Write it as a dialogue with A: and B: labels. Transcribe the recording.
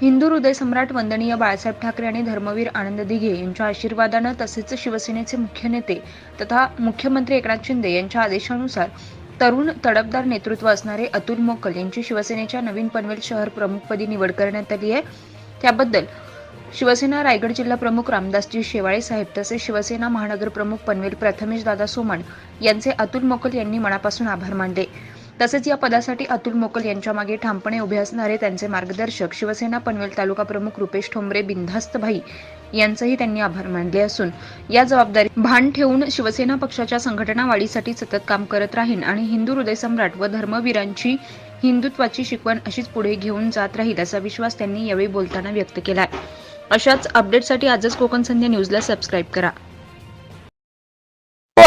A: हिंदू हृदय सम्राट वंदनीय बाळासाहेब ठाकरे आणि धर्मवीर आनंद दिघे यांच्या आशीर्वादानं तसेच शिवसेनेचे मुख्य नेते तथा मुख्यमंत्री एकनाथ शिंदे यांच्या आदेशानुसार तरुण तडपदार नेतृत्व असणारे अतुल मोकल यांची शिवसेनेच्या नवीन पनवेल शहर प्रमुखपदी निवड करण्यात आली आहे. त्याबद्दल शिवसेना रायगड जिल्हा प्रमुख रामदासजी शेवाळे साहेब तसेच शिवसेना महानगर प्रमुख पनवेल प्रथमेश दादा सोमण यांचे अतुल मोकल यांनी मनापासून आभार मानले. तसेच या पदासाठी अतुल मोकल यांच्या मागे ठामपणे उभे असणारे त्यांचे मार्गदर्शक शिवसेना पनवेल तालुका प्रमुख रुपेश ठोंबरे बिनधास्त भाई यांचेही त्यांनी आभार मानले असून या जबाबदारी भान ठेवून शिवसेना पक्षाच्या संघटना वाढीसाठी सतत काम करत राहीन आणि हिंदू हृदय सम्राट व धर्मवीरांची हिंदुत्वाची शिकवण अशीच पुढे घेऊन जात राहील असा विश्वास त्यांनी यावेळी बोलताना व्यक्त केला अशाच अपडेटसाठी आजच कोकण संध्या न्यूजला सबस्क्राईब करा.